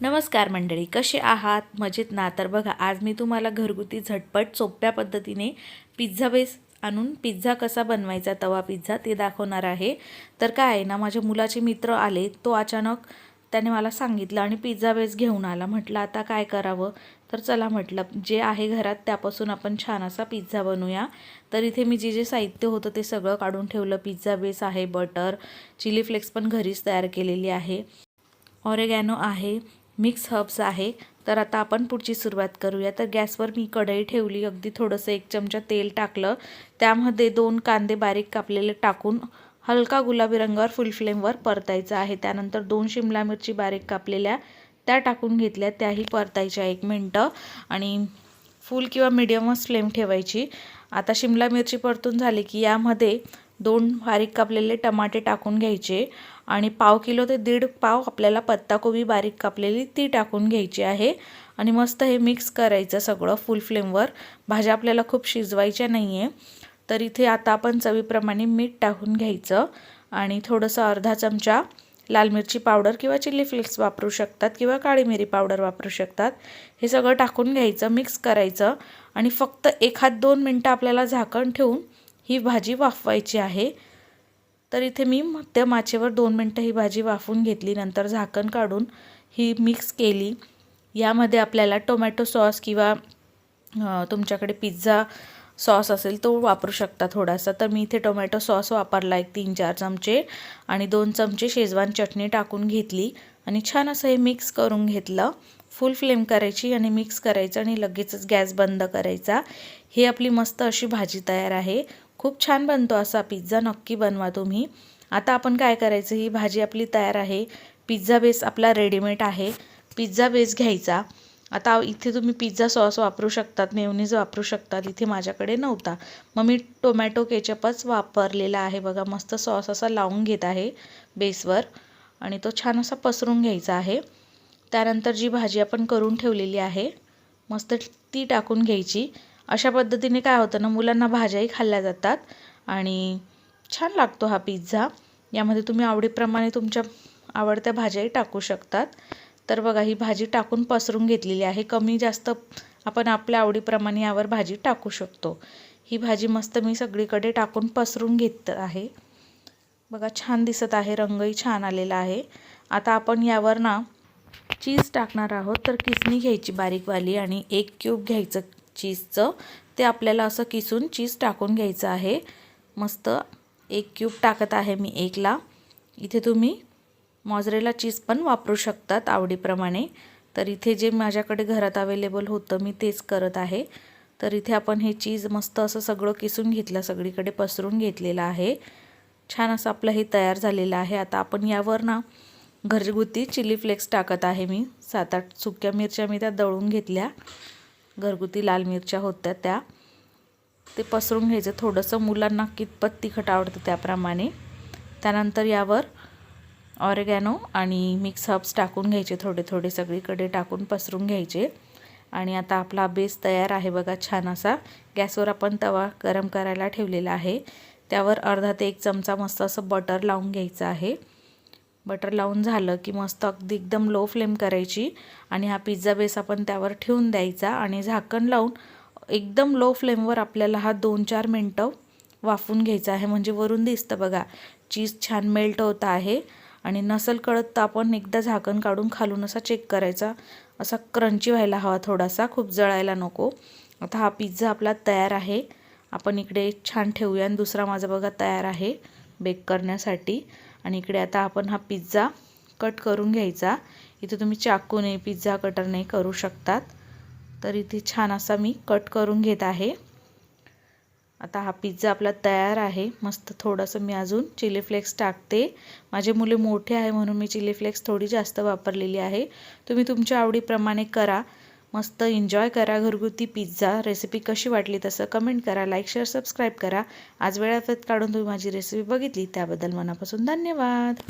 नमस्कार मंडळी कसे आहात? मजेत ना? तर बघा आज मी तुम्हाला घरगुती झटपट सोप्या पद्धतीने पिझ्झा बेस आणून पिझ्झा कसा बनवायचा तवा पिझ्झा ते दाखवणार आहे. तर काय आहे ना माझ्या मुलाचे मित्र आले तो अचानक त्याने मला सांगितलं आणि पिझ्झा बेस घेऊन आला. म्हटलं आता काय करावं? तर चला म्हटलं जे आहे घरात त्यापासून आपण छान असा पिझ्झा बनवूया. तर इथे मी जे जे साहित्य होतं ते सगळं काढून ठेवलं. पिझ्झा बेस आहे बटर चिली फ्लेक्स पण घरीच तयार केलेली आहे. ऑरेगॅनो आहे मिक्स हर्ब्स आहे. तर आता आपण पुढची सुरुवात करूया. तर गॅसवर मी कढई ठेवली. अगदी थोडंसं एक चमचा तेल टाकलं. त्यामध्ये दोन कांदे बारीक कापलेले टाकून हलका गुलाबी रंगावर फुल फ्लेमवर परतायचं आहे. त्यानंतर दोन शिमला मिरची बारीक कापलेल्या त्या टाकून घेतल्या. त्याही परतायच्या एक मिनटं. आणि फुल किंवा मिडियमच फ्लेम ठेवायची. आता शिमला मिरची परतून झाली की यामध्ये दोन बारीक कापलेले टमाटे टाकून घ्यायचे. आणि पाव किलो ते दीड पाव आपल्याला पत्ताकोबी बारीक कापलेली ती टाकून घ्यायची आहे. आणि मस्त हे मिक्स करायचं सगळं फुल फ्लेमवर. भाज्या आपल्याला खूप शिजवायच्या नाही आहे तर इथे आता आपण चवीप्रमाणे मीठ टाकून घ्यायचं. आणि थोडंसं अर्धा चमचा लाल मिरची पावडर किंवा चिली फ्लेक्स वापरू शकतात किंवा काळी मिरी पावडर वापरू शकतात. हे सगळं टाकून घ्यायचं मिक्स करायचं. आणि फक्त एखाद दोन मिनटं आपल्याला झाकण ठेवून ही भाजी वाफवायची आहे. तर इथे मी मध्यम आचेवर दोन मिनटं ही भाजी वाफून घेतली नंतर झाकण काढून ही मिक्स केली. यामध्ये आपल्याला टोमॅटो सॉस किंवा तुमच्याकडे पिझ्झा सॉस असेल तो वापरू शकता थोडासा. तर मी इथे टोमॅटो सॉस वापरला एक तीन चार चमचे आणि दोन चमचे शेजवान चटणी टाकून घेतली आणि छान असं हे मिक्स करून घेतलं. फुल फ्लेम करायची आणि मिक्स करायचं आणि लगेचच गॅस बंद करायचा. ही आपली मस्त अशी भाजी तयार आहे. खूप छान बनतो असा पिझ्झा नक्की बनवा तुम्ही. आता आपण काय करायचं ही भाजी आपली तयार आहे. पिझ्झा बेस आपला रेडीमेड आहे. पिझ्झा बेस घ्यायचा. आता इथे तुम्ही पिझ्झा सॉस वापरू शकतात मेवनीज वापरू शकतात इथे माझ्याकडे नव्हता. मग मी टोमॅटो केचपच वापरलेला आहे बघा मस्त सॉस असा लावून घेत आहे बेसवर. आणि तो छान असा पसरून घ्यायचा आहे. त्यानंतर जी भाजी आपण करून ठेवलेली आहे मस्त ती टाकून घ्यायची. अशा पद्धतीने काय होतं ना मुलांना भाज्याही खाल्ल्या जातात आणि छान लागतो हा पिझ्झा यामध्ये तुम्ही आवडीप्रमाणे तुमच्या आवडत्या भाज्याही टाकू शकतात. तर बघा ही भाजी टाकून पसरून घेतलेली आहे. कमी जास्त आपण आपल्या आवडीप्रमाणे यावर भाजी टाकू शकतो. ही भाजी मस्त मी सगळीकडे टाकून पसरून घेत आहे. बघा छान दिसत आहे. रंगही छान आलेला आहे. आता आपण यावर ना चीज टाकणार आहोत. तर किसणी घ्यायची बारीकवाली आणि एक क्यूब घ्यायचं चीजचं. ते आपल्याला असं किसून चीज टाकून घ्यायचं आहे. मस्त. एक क्यूब टाकत आहे मी एकला. इथे तुम्ही मॉजरेला चीज पण वापरू शकतात आवडीप्रमाणे. तर इथे जे माझ्याकडे घरात अवेलेबल होतं मी तेच करत आहे. तर इथे आपण हे चीज मस्त असं सगळं किसून घेतलं सगळीकडे पसरून घेतलेलं आहे. छान असं आपलं हे तयार झालेलं आहे. आता आपण यावर ना घरगुती चिली फ्लेक्स टाकत आहे मी. सात आठ सुक्या मिरच्या मी त्या दळून घेतल्या. घरगुती लाल मिरच्या होत्या त्या. ते पसरून घ्यायचं. थोडंसं मुलांना कितपत तिखट आवडतं त्याप्रमाणे. त्यानंतर यावर ऑरेगॅनो आणि मिक्स हब्स टाकून घ्यायचे थोडे थोडे. सगळीकडे टाकून पसरून घ्यायचे. आणि आता आपला बेस तयार आहे बघा छान असा. गॅसवर आपण तवा गरम करायला ठेवलेला आहे. त्यावर अर्धा ते एक चमचा मस्त असं बटर लावून घ्यायचं आहे. बटर लावून झालं की मस्त अगदी एकदम लो फ्लेम करायची. आणि हा पिझ्झा बेस आपण त्यावर ठेवून द्यायचा आणि झाकण लावून एकदम लो फ्लेमवर आपल्याला हा दोन चार मिनटं वाफून घ्यायचा आहे. म्हणजे वरून दिसतं बघा चीज छान मेल्ट होत आहे. आणि नसल कळत तर आपण एकदा झाकण काढून खालून असा चेक करायचा. असा क्रंची व्हायला हवा थोडासा खूप जळायला नको. आता हा पिझ्झा आपला तयार आहे. आपण इकडे छान ठेवूया आणि दुसरा माझा बघा तयार आहे बेक करण्यासाठी. आणि इकडे आता आपण हा पिझ्झा कट करून घ्यायचा. इथे तुम्ही चाकूने पिझ्झा कटरने करू शकतात. तर इथे छान असा मी कट करून घेत आहे. आता हा पिझ्झा आपला तयार आहे. मस्त थोडंसं मी अजून चिली फ्लेक्स टाकते. माझे मुले मोठे आहे म्हणून मी चिली फ्लेक्स थोडी जास्त वापरलेली आहे. तुम्ही तुमच्या आवडीप्रमाणे करा. मस्त एन्जॉय करा घरगुती पिझ्झा रेसिपी कशी वाटली तसं कमेंट करा लाईक शेअर सबस्क्राईब करा. आज वेळात काढून तुम्ही माझी रेसिपी बघितली त्याबद्दल मनापासून धन्यवाद.